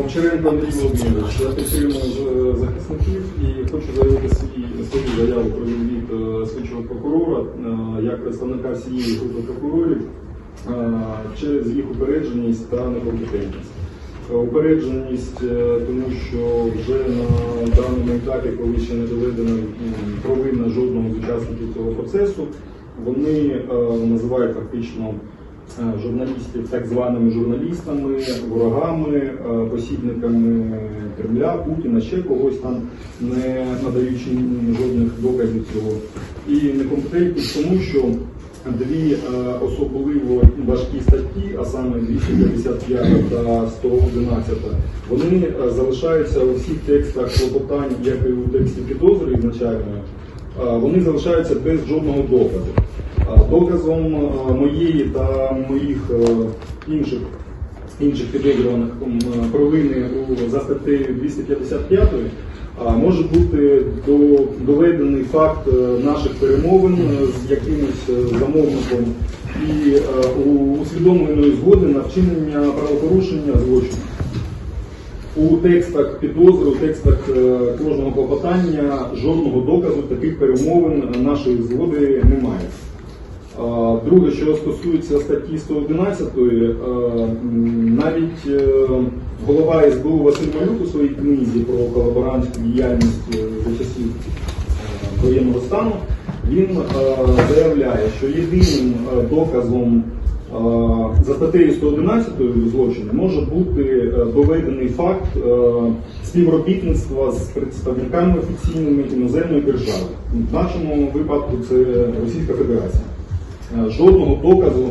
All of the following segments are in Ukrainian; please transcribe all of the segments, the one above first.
Овчаренко Андрій Володимирович, я підтримую е, захисників і хочу заявити свій, свою заяву про відвід е, слідчого прокурора е, як представника всієї групи прокурорів через їх упередженість та некомпетентність. Упередженість, тому що вже на даному етапі, коли ще не доведена провина жодного з учасників цього процесу, вони називають фактично журналістів так званими журналістами, ворогами, е, посібниками Кремля, Путіна, ще когось там, не надаючи жодних доказів цього. І некомпетентність тому, що дві е, особливо важкі статті, а саме 255 та 111, вони е, залишаються у всіх текстах клопотань, як і у тексті підозри ізначальної, е, вони залишаються без жодного доказу. Е, Доказом е, моєї та моїх е, інших інших підозрюваних провини за статтею 255 може бути до, доведений факт е, наших перемовин е, з якимось е, замовником і е, усвідомленої згоди на вчинення правопорушення злочину. У текстах підозри, у текстах е, кожного клопотання жодного доказу таких перемовин е, нашої згоди немає. Друге, що стосується статті 111, е, навіть е, голова СБУ Василь Малюк у своїй книзі про колаборантську діяльність е, за часів воєнного стану, він заявляє, що єдиним доказом за статтею 111 злочину може бути доведений факт співробітництва з представниками офіційними іноземної держави. В нашому випадку це Російська Федерація. Е, Жодного доказу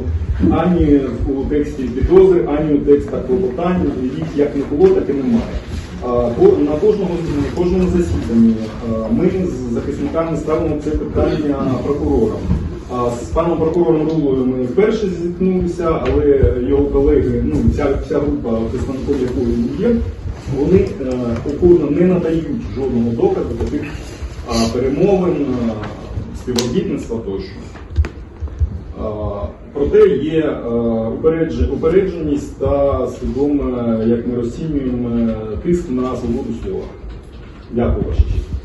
ані у тексті підозри, ані у текстах клопотань, їх як не було, так і немає. На кожному, на кожному засіданні е, ми з захисниками ставимо це питання прокурорам. З паном прокурором Рулою ми вперше зіткнулися, але його колеги, ну вся, вся група представників якої він є, вони е, упорно не надають жодного доказу таких перемовин, співробітництва тощо. Проте є е, упередженість та свідоме, як ми розцінюємо, тиск на свободу слова. Дякую, ваша честь.